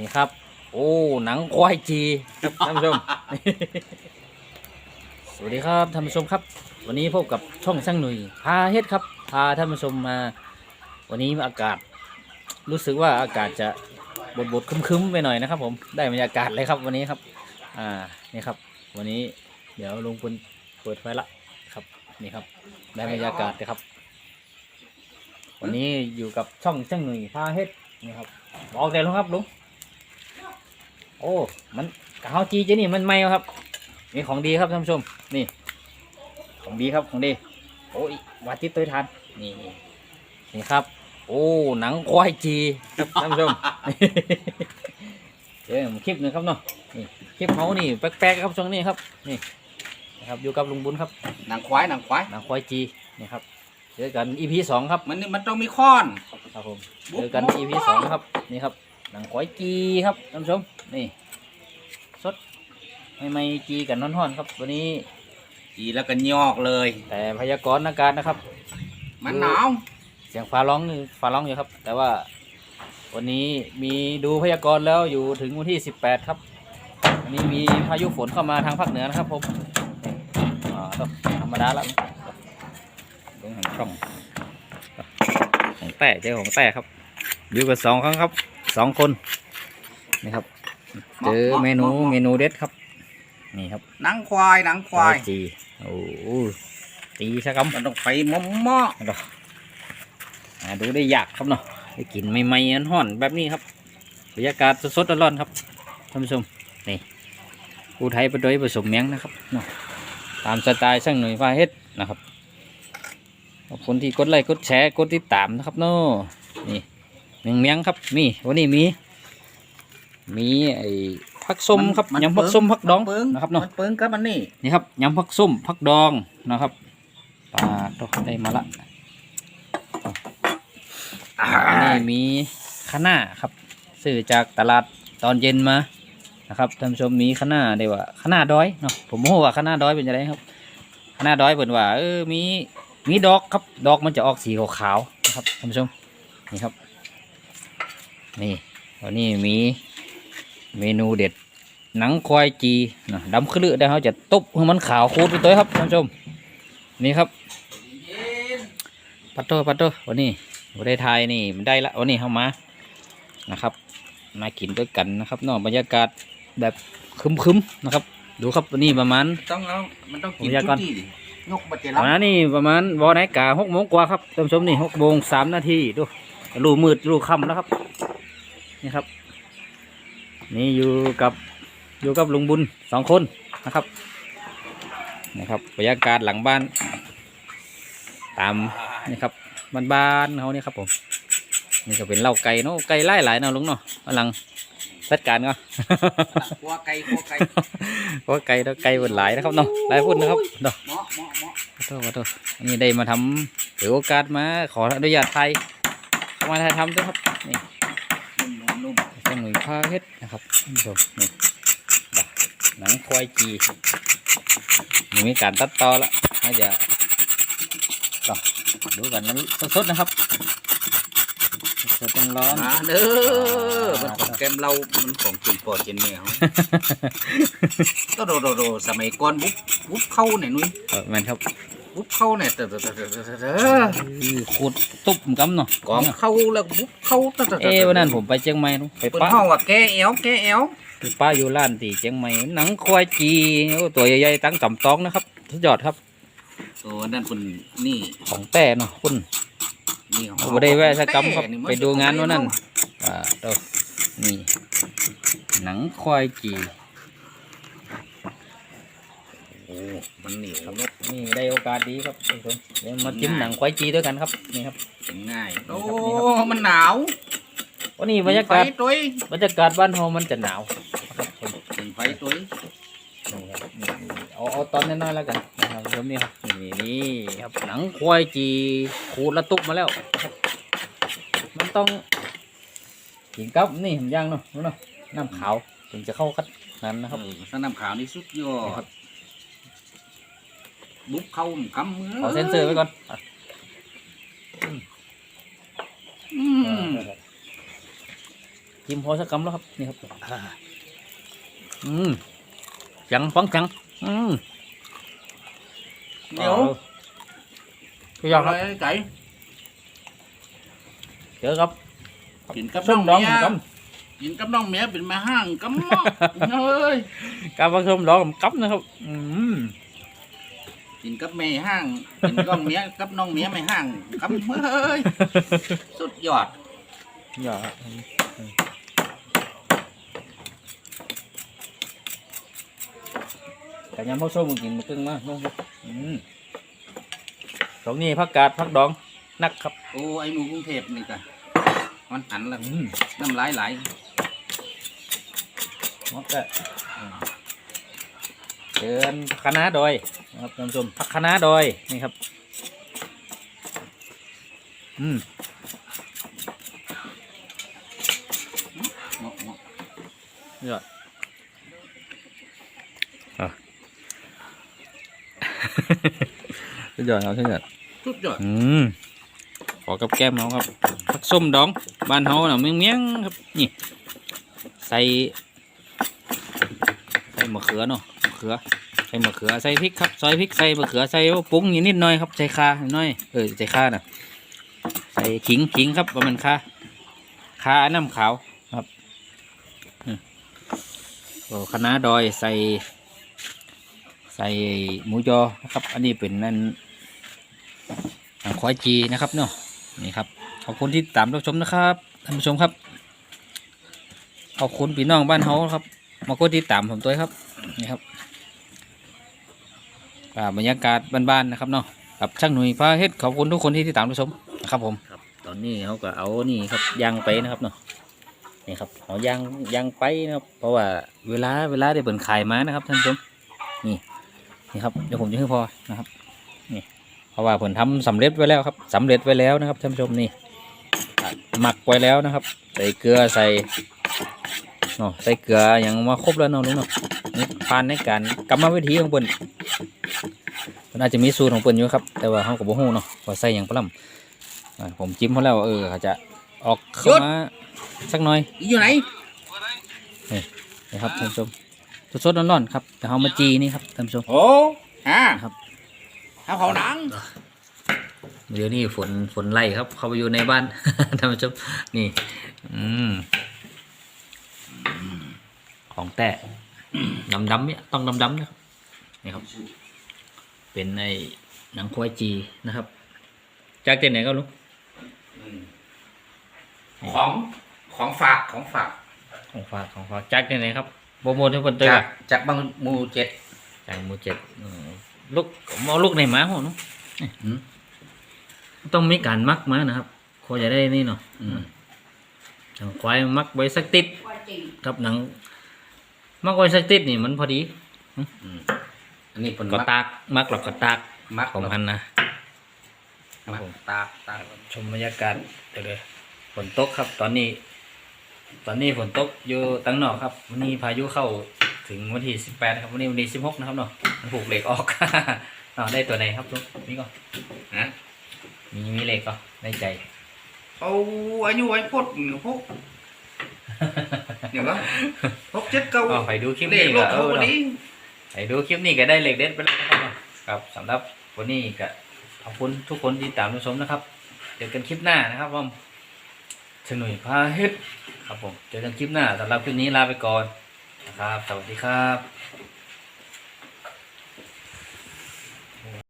นี่ครับ โอ้หนังควายจีครับท่านผู้ชม สวัสดีครับท่านผู้ชมครับ วันนี้พบกับช่องช่างหนุ่ยพาเฮ็ดครับพาท่านผู้ชมมา วันนี้อากาศ รู้สึกว่าอากาศจะบดบดๆคึมๆไปหน่อยนะครับ ผมได้บรรยากาศเลยครับ วันนี้ครับ อ่านี่ครับ วันนี้เดี๋ยวลุงพลเปิดไฟละครับนี่ครับ ได้บรรยากาศเลยครับ วันนี้อยู่กับช่องช่างหนุ่ยพาเฮ็ดนี่ครับบอกแต่ลุงครับลุง โอ้ มันกะเฮาจีเจนี่มันไม่ครับ มีของดีครับท่านผู้ชม นี่ ของดีครับของดี โอ้ยวาติดตัวทานนี่นี่นี่ครับ โอ้หนังควายจีครับท่านผู้ชมเดี๋ยวผมคลิปหนึ่งครับเนาะนี่คลิปเขานี่แปลกๆครับช่วงนี้ครับ นี่นะครับอยู่กับลุงบุญครับหนังควายหนังควายหนังควายจีนี่ครับเจอกัน EP สองครับ มันนี่มันต้องมีค้อน ครับผมเจอกัน EP สองครับ นี่ครับ หนังควายจีครับท่านผู้ชมนี่สดไม่ไม่จีกันน้อนๆครับวันนี้จีแล้วก็ยอกเลย แต่พยากรณ์อากาศนะครับ มันหนาวเสียงฟ้าร้องนี่ฟ้าร้องอยู่ครับ แต่ว่าวันนี้มีดูพยากรณ์แล้วอยู่ถึงวันที่ 18 ครับวันนี้มีพายุฝนเข้ามาทางภาคเหนือนะครับผมนี่อ่าต้องธรรมดาแล้วเบิ่งหันช่องของแต่เจ้าของแต่ครับอยู่กับสองครั้งครับ สองคนนี่ครับเจอเมนูเมนูเด็ดครับ นี่ครับหนังควายหนังควายจีโอ้โหตีชะกำมันต้องไปหม้อหม้อดอกอ่าดูได้ยากครับเนาะได้กลิ่นใหม่ๆอันห่อนแบบนี้ครับบรรยากาศสดๆร้อนๆครับท่านผู้ชมนี่ผู้ไทยประดอยผสมเมียงนะครับเนาะตามสไตล์ช่างหน่วยฟ้าเฮ็ดนะครับขอบคุณที่กดไลค์กดแชร์กดติดตามนะครับเนาะนี่ เมียงเมียงครับมีวันนี้มี มีไอ้ผักส้มครับมันยำผักส้มผักดองมัเปิ้งนะครับเนาะมันเปิ้งกับมันนี่นี่ครับยำผักส้มผักดองนะครับปลาตกได้มาละอ่าอันนี้มีคะน้าครับซื้อจากตลาดตอนเย็นมานะครับท่านผู้ชมมีคะน้าเดีว่าคะน้าดอยเนาะผมโม้ว่าคะน้าดอยเป็นยังไงครับคะน้าดอยเปิ่นว่าเออมีมีดอกครับดอกมันจะออกสีขาวๆนะครับท่านผู้ชมนี่ครับ นี่วันนี้มีเมนูเด็ดหนังควายจีนะดำคลือได้เขาจะตุบให้มันขาวคูดไปตัวครับท่านผู้ชม นี่ครับปัตโต้ปัตโต้วันนี้วันได้ทายนี่มันได้ละวันนี้เข้ามานะครับ มากินด้วยกันนะครับเนอกบรรยากาศแบบคึมๆนะครับ ดูครับวันนี้ประมาณต้องเอามันต้องกินผมอยากทุก่อนกที่ดิยกบัจเจตอนนั้นนี่ประมาณวอไหนกาหกโมงกว่าครับท่านผู้ชมนี่หกโมงสามนาทีดูรูมืดรูค่ำแล้วครับ นี่ครับ นี่อยู่กับอยู่กับลุงบุญสองคนนะครับนะครับบรรยากาศหลังบ้าน ตามนี่ครับบ้านๆเขานี่ครับผมนี่ก็เป็นเล้าไก่เนาะไก่ไล่หลายเนาะลุงเนาะกำลังจัดการก็ขัวไก่ขัวไก่เพราะว่าไก่เนาะไก่บนหลายนะครับเนาะหลายพุ่นนะครับเนาะเหมาะเหมาะเหมาะขอโทษขอโทษอันนี้ได้มาทำถือโอกาสมาขออนุญาตไทยเข้ามาถ่ายทำด้วยครับนี่ หน่วยพาเพชรนะครับท่านผู้ชมนี่ดอกหนังควายจีนี่มีการตัดต่อละน่าจะก็ดูกันนั้นสดๆนะครับสดๆร้อนๆมาเด้อมันของแกมเรา มันของกินปอดกินแมวก็โดโดโดสมัยก่อนบุ๊บบุ๊บเข้าเนี่ยนุ้ยๆเออแมนครับ บุบเข้าเนี่ยเตอะเตอะเตอะเตอะเตอะคือขูดตุบกำเนาะกองเข้าแล้วบุบเข้าเตอะเตอะเตอะเอ้วันนั้นผมไปเชียงใหม่นไปเป็นป้าห้องว่าแกเอวแกเอวป้าอยู่ร้านตีเชียงใหม่หนังควายจีโอ้ตัวใหญ่ๆตั้งจำตองนะครับสุดยอดครับโอ้นั่นคุณนี่ของแต่เนาะคุณนี่โอ้ได้แวะสักกำครับไปดูงานวันนั้นอ่าตัวนี่หนังควายจี อ้มันเหนียวเนอะนี่ได้โอกาสดีครับทุกคนเดี๋ยวมาจิ้มหนังควายจีด้วยกันครับนี่ครับเป็นง่ายนี่โอ้ครับนี่ครับมันหนาววันนี้บรรยากาศไฟตุ้ยบรรยากาศบ้านเรามันจะหนาวครับผมถึงไฟตุ้ยนี่ครับนี่เอาเอาตอนน้อยๆแล้วกันนะครับเริ่มนี่ครับนี่นี่ครับหนังควายจีขูดละตุกมาแล้วครับมันต้องกินกับนี่ผมย่างเนาะรู้เนาะน้ำขาวถึงจะเข้าคัดนั้นนะครับเออสนามขาวนี่สุดยอนี่ครัด บบุ๊บเข้ามันกำมือขอเซ็นเซอร์ไว้ก่อนอะอืมจิ้มพอสักคำแล้วครับนี่ครับอ่าอืมจังฟังจังอืมเดี๋ยวพี่ยอดครับไอ้ไก่เจอครับกินกับส้น้อมงดองเมียกับกินกับน้องเมียเป็นมาห้างกับหม้อเอ้ยกับผสมดองกับนะครับ อืม กินกับแม่ห้างกินกับเมียกับน้องเมียไม่ห้างกับเอ้ยสุดยอดยอดแต่ยำพ่อส้มกินมาครึ่งมาลงครับอืมตรงนี้ผักกาดผักดองนักครับ โอ้ไอ้หนูกรุงเทพนี่กะมันหันแล้วอืมน้ำลายไหลหมดแล้วอืม เดินผักคะน้าดอยนะครับท่านผู้ชมผักคะน้าดอยนี่ครับ อืมเหมาะเหมาะยอดอะ สุดยอดครับสุดยอดสุดยอดอืมขอกับแก้มน้องครับผักส้มดองบ้านเฮาน่ะเมียงเมียงๆครับนี่ ใส่ใส่มะเขือเนาะมะเขือ ใส่มะเขือ ใส่พริกครับ ซอยพริก ใส่มะเขือ ใส่ปรุงนิดหน่อยครับ ใส่ข่าหน่อย เออ ใส่ข่าน่ะ ใส่ขิงขิงครับประมาณข่าข่าน้ำขาวครับโอ้คณะดอยใส่ ใส่หมูยอนะครับ อันนี้เป็นนั่นหนังควายจีนะครับเนาะ นี่ครับ ขอบคุณที่ตามรับชมนะครับท่านผู้ชมครับ ขอบคุณพี่น้องบ้านเฮาครับ มากดติดตามผมด้วยครับ นี่ครับ บรรยากาศบ้านๆนะครับเนาะกับช่างหนุ่ยพาเฮ็ดขอบคุณทุกคนที่ติดตามรับชมนะครับผมครับ ตอนนี้เขาก็เอานี่ครับยางไปนะครับเนาะนี่ครับเอายางยางไปนะครับเพราะว่าเวลาเวลาได้เปิดขายมานะครับท่านผู้ชมนี่นี่ครับเดี๋ยวผมจะให้พอนะครับนี่เพราะว่าผมทำสำเร็จไว้แล้วครับสำเร็จไว้แล้วนะครับท่านผู้ชมนี่หมักไว้แล้วนะครับ ใส่เกลือใส่เนาะใส่เกลืออย่างมาครบแล้วเนาะลุงเนาะนี่ผ่านในการกรรมวิธีของเปิ้น มันอาจจะมีสูตรของเปิ้นอยู่ครับ แต่ว่าเขาก็บ่ฮู้เนาะว่าใส่อย่างปลำอะผมจิ้มเขาแล้วเออเขาจะออกเข้ามาสักหน่อยอีอยู่ไหนนะครับท่านผู้ชมสดๆร้อนๆครับแต่เขามาจีนี่ครับท่านผู้ชมโอ้ฮะครับเอาเขาหนังเดี๋ยวนี้ฝนฝนไล่ครับ เข้าไปอยู่ในบ้านท่านผู้ชมนี่ อืมของแต่ดำดำๆเนี่ยต้องดำดำๆนะครับนี่ครับ เป็นไอ้หนังควายจีนะครับ จากที่ไหนก็รู้ของของฝากของฝากของฝากของฝากจากที่ไหนครับโปรโมทให้คนเตอจากร์จากบางหมูเจ็ดจากหมูเจ็ดอืมลูกเอาลูกในหมาหัวเนาะอืมต้องมีการมักมานะครับคอจะได้นี่เนาะอืมหนังควายมักไว้สักติดครับหนังมักไว้สักติดนี่มันพอดี อืมอันนี้เป็นก็มักตากมักหรอกก็ตากมัก ของพันนะมักตากตากชมบรรยากาศเดี๋ยวเลยฝนตกครับ ตอนนี้ ตอนนี้ฝนตกอยู่ตั้งนอกครับวันนี้พายุเข้าถึงวันที่สิบแปดครับวันนี้วันที่สิบหกนะครับเนาะมันผูกเหล็กออก เนาะได้ตัวไหนครับลุงนี่ก็ฮะมีมีเหล็กก็ได้ใจ เขาอายุไว้พดหนึ่งพกเดี๋ยวว่าพกเจ็ดเก้าก็ไปดูคลิปเลนี้ขรก็ถเอเขาอพอเนาะ ดี ไปดูคลิปนี้ก็ได้เหล็กเด็ดไปแล้วนะครับครับสำหรับวันนี้ก็ขอบคุณทุกคนที่ตามรับชมนะครับ เจอกันคลิปหน้านะครับผมชหนุ่ยพาเฮ็ดครับผม เจอกันคลิปหน้าสำหรับคลิปนี้ลาไปก่อนนะครับ สวัสดีครับ